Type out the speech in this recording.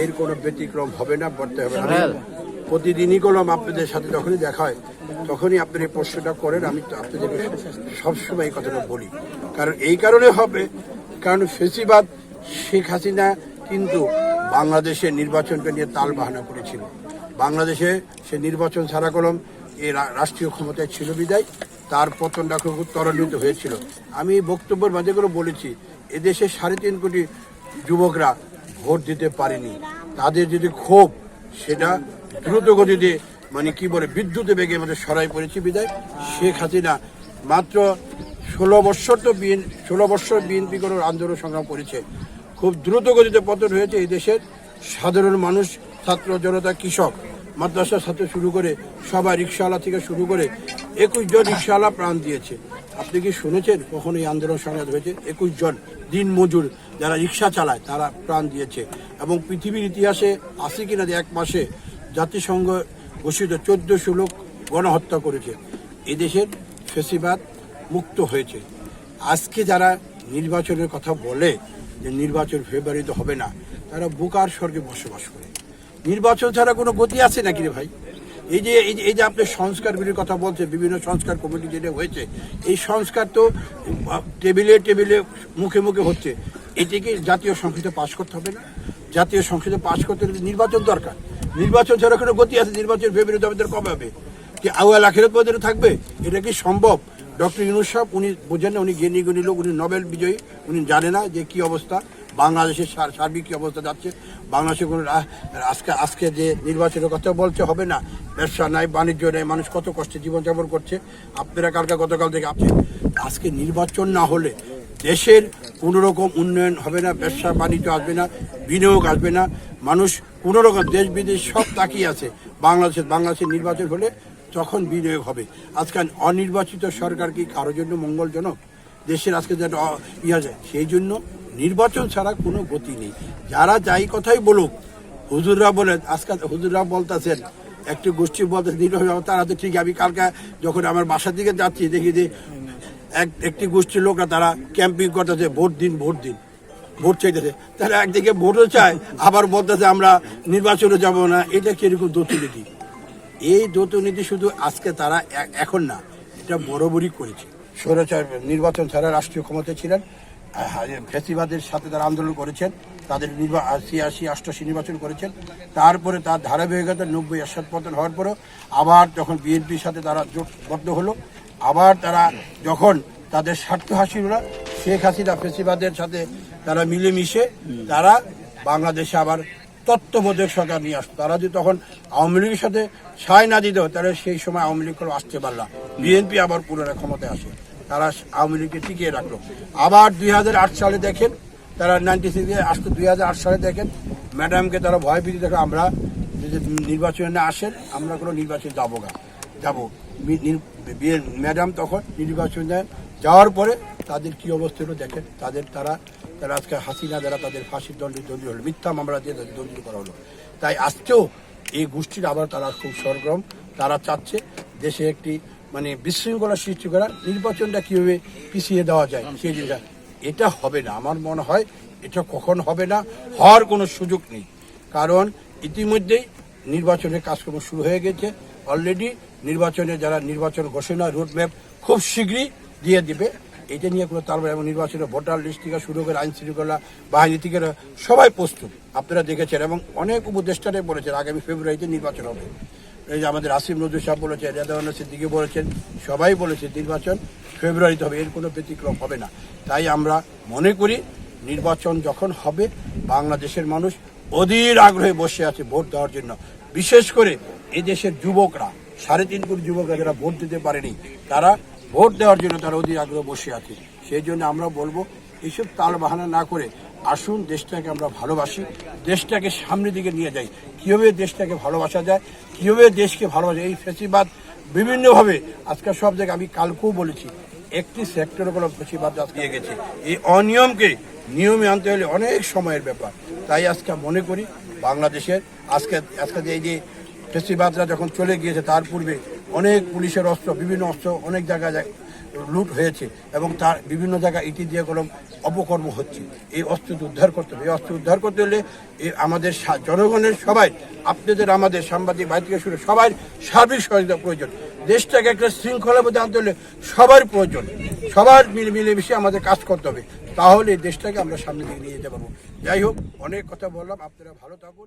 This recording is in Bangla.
এর কোনো ব্যতিক্রম হবে না বলতে হবে না। প্রতিদিনই কলম আপনাদের সাথে যখনই দেখা হয় তখনই আপনার এই প্রশ্নটা করেন আমি তো আপনাদের সবসময় এই কথাটা বলি। কারণ এই কারণে হবে কারণ ফেসিবাদ শেখ হাসিনা কিন্তু বাংলাদেশের নির্বাচনকে নিয়ে তাল বাহানা করেছিল। বাংলাদেশে সে নির্বাচন ছাড়া কলম এই রাষ্ট্রীয় ক্ষমতায় ছিল বিদায় তার পতনটা খুব ত্বরান্বিত হয়েছিল। আমি বক্তব্যের মাঝে করে বলেছি এদেশে সাড়ে তিন কোটি যুবকরা ভোট দিতে পারেনি। তাদের যদি ক্ষোভ, সেটা দ্রুত গতিতে মানে কি বলে, বিদ্যুতে বেগে আমাদের সরাই পড়েছে বিদায়। শেখ হাসিনা মাত্র ষোলো বৎসর তো বিএন, ষোলো বৎসর বিএনপি কোনো আন্দোলন সংগ্রাম করেছে। খুব দ্রুত গতিতে পতন হয়েছে এই দেশের সাধারণ মানুষ, ছাত্র জনতা, কৃষক। মাদ্রাসা ছাত্র শুরু করে সবাই রিক্সাওয়ালা থেকে শুরু করে একুশ জন রিক্সাওয়ালা প্রাণ দিয়েছে। আপনি কি শুনেছেন কখনো এই আন্দোলন সংঘাত হয়েছে? একুশ জন। দিন মজুর যারা রিক্সা চালায়, তারা প্রাণ দিয়েছে। এবং পৃথিবীর ইতিহাসে আছে কিনা এক মাসে জাতিসংঘ ঘোষিত চোদ্দশো লোক গণহত্যা করেছে। এদেশের ফেসিবাদ মুক্ত হয়েছে। আজকে যারা নির্বাচনের কথা বলে যে নির্বাচন ফেব্রুয়ারিতে হবে না, তারা বুকার স্বর্গে বসবাস করে। নির্বাচন ছাড়া কোনো গতি আছে নাকি রে ভাই? এই যে এই যে আপনি সংস্কারগুলির কথা বলছে বিভিন্ন সংস্কার কমিটি যেটা হয়েছে, এই সংস্কার তো টেবিলে টেবিলে মুখে মুখে হচ্ছে। এটিকে জাতীয় সংসদে পাশ করতে হবে না। জাতীয় সংসদে পাশ করতে নির্বাচন দরকার। নির্বাচন ছাড়া কোনো গতি আছে, নির্বাচন ফেব্রুয়ারিতে আমাদের কবে হবে কি আউয়াল আখেরত পদের থাকবে? এটা কি সম্ভব? ডক্টর ইউনুস সাহেব, উনি বোঝেন না, উনি জ্ঞানী, গুণী লোক, উনি নোবেল বিজয়ী, উনি জানে না যে কি অবস্থা। বাংলাদেশের সার- সার্বিক কি অবস্থা যাচ্ছে। বাংলাদেশে কোনো আজকে আজকে যে নির্বাচনের কথা বলছে, হবে না। ব্যবসা নাই, বাণিজ্য নাই, মানুষ কত কষ্টে জীবনযাপন করছে। আপনারা কালকে গতকাল থেকে আছে আজকে নির্বাচন না হলে দেশের কোনো রকম উন্নয়ন হবে না, ব্যবসা, বাণিজ্য আসবে না, বিনিয়োগ আসবে না। মানুষ কোনো রকম দেশ বিদেশ সব তাকিয়ে আছে। বাংলাদেশের বাংলাদেশের নির্বাচন হলে তখন বিনিয়োগ হবে। আজকাল অনির্বাচিত সরকার কি কারোর জন্য মঙ্গলজনক? দেশের আজকে যেটা ইয়ে আছে, সেই জন্য নির্বাচন ছাড়া কোনো গতি নেই। যারা যাই কথাই বলুক, হুজুররা বলেন আজকাল হুজুররা বলতেছেন, একটি গোষ্ঠী বলতে নির্বাচন তারা তো ঠিক, আমি কালকে যখন আমার বাসার দিকে যাচ্ছি, দেখি যে এক, একটি গোষ্ঠীর লোকরা তারা ক্যাম্পিং করতেছে, ভোট দিন ভোট দিন, ভোট চাইতেছে। তারা একদিকে ভোটও চায়, আবার বলতেছে, আমরা নির্বাচনে যাব না। এটা কীরকম দোতনীতি এই দোতনীতি শুধু আজকে তারা এখন না এটা বরাবরই করেছে। স্বৈরাচার নির্বাচন ছাড়া রাষ্ট্রীয় ক্ষমতায় ছিলেন আহ, ফ্যাসিবাদের সাথে তারা আন্দোলন করেছেন তাদের ছিয়াশি অষ্টাশি নির্বাচন করেছেন। তারপরে তার ধারাবাহিকতা নব্বই এরশাদ পতন হওয়ার পরেও আবার যখন বিএনপির সাথে তারা জোটবদ্ধ হলো আবার তারা যখন তাদের স্বার্থ হলো শেখ হাসিনা ফেসিবাদের সাথে তারা মিলেমিশে তারা বাংলাদেশে আবার তত্ত্ববোধক সরকার নিয়ে আসতো। তারা যদি তখন আওয়ামী লীগের সাথে সায় না দিত, তাহলে সেই সময় আওয়ামী লীগ করে আসতে পারলাম বিএনপি আবার পুনরায় ক্ষমতায় আসে। তারা আওয়ামী লীগকে টিকিয়ে রাখল। আবার দুই হাজার আট সালে দেখেন, তারা নাইনটি সিক্সে আসতো দুই সালে দেখেন, ম্যাডামকে তারা ভয় ভীতি দেখো আমরা যদি নির্বাচনে না আসেন, আমরা কোনো নির্বাচনে যাব না যাব। ম্যাডাম তখন নির্বাচনে যাওয়ার পরে তাদের কি অবস্থা হলো দেখেন, তাদের তারা তারা আজকে হাসিনা দ্বারা তাদের ফাঁসির দণ্ডে দণ্ডি হলো, মিথ্যা মামলা দিয়ে তাদের দণ্ডিত করা হলো। তাই আজকেও এই গোষ্ঠীর আবার তারা খুব সরগরম, তারা চাচ্ছে দেশে একটি মানে বিশৃঙ্খলা সৃষ্টি করা, নির্বাচনটা কীভাবে পিছিয়ে দেওয়া যায়, সেই জিনিসটা। এটা হবে না, আমার মনে হয় এটা কখন হবে না, হওয়ার কোনো সুযোগ নেই। কারণ ইতিমধ্যেই নির্বাচনের কাজকর্ম শুরু হয়ে গেছে অলরেডি নির্বাচনে যারা নির্বাচন ঘোষণা রোডম্যাপ খুব শীঘ্রই দিয়ে দিবে। এটা নিয়ে কোনো তালবা এবং নির্বাচনের ভোটার লিস্ট থেকে শুরু করে আইন শৃঙ্খলা বাহিনী থেকে সবাই প্রস্তুত। আপনারা দেখেছেন এবং অনেক উপদেষ্টারাই বলেছেন আগামী ফেব্রুয়ারিতে নির্বাচন হবে। এই যে আমাদের আসিম নজরুল সাহেব বলেছেন রেদাউন্না সিদ্দিকি বলেছেন, সবাই বলেছে নির্বাচন ফেব্রুয়ারিতে হবে, এর কোনো ব্যতিক্রম হবে না। তাই আমরা মনে করি নির্বাচন যখন হবে, বাংলাদেশের মানুষ অধীর আগ্রহে বসে আছে ভোট দেওয়ার জন্য। বিশেষ করে এই দেশের যুবকরা, সাড়ে তিন কোটি যুবকরা যারা ভোট দিতে পারেনি, তারা ভোট দেওয়ার জন্য তারা অধীর আগ্রহ বসে আছে। সেই জন্য আমরা বলব, এইসব তাল বাহানা না করে আসুন, দেশটাকে আমরা ভালোবাসি, দেশটাকে সামনের দিকে নিয়ে যাই। কীভাবে দেশটাকে ভালোবাসা যায়, কীভাবে দেশকে ভালোবাসা এই ফেসিবাদ বিভিন্নভাবে আজকাল সব জায়গায় আমি কালকেও বলেছি, একটি সেক্টরের কোনো ফেসিবাদ আজকে গেছে। এই অনিয়মকে নিয়মে আনতে হলে অনেক সময়ের ব্যাপার। তাই আজকে মনে করি, বাংলাদেশের আজকে আজকে এই যে ফেসিবাদরা যখন চলে গিয়েছে, তার পূর্বে অনেক পুলিশের অস্ত্র, বিভিন্ন অস্ত্র অনেক জায়গায় লুট হয়েছে এবং তার বিভিন্ন জায়গায় ইটি দিয়ে কলম অপকর্ম হচ্ছে। এই অস্ত্র উদ্ধার করতে হবে। এই অস্ত্র উদ্ধার করতে হলে আমাদের জনগণের সবাই, আপনাদের আমাদের সাংবাদিক বাড়ি থেকে শুরু সবার সার্বিক সহযোগিতা প্রয়োজন। দেশটাকে একটা শৃঙ্খলার মধ্যে আনতে হলে সবার প্রয়োজন। সবার মিলে মিলেমিশে আমাদের কাজ করতে হবে। তাহলে দেশটাকে আমরা সামনের দিকে নিয়ে যেতে পারব। যাই হোক, অনেক কথা বললাম। আপনারা ভালো থাকুন।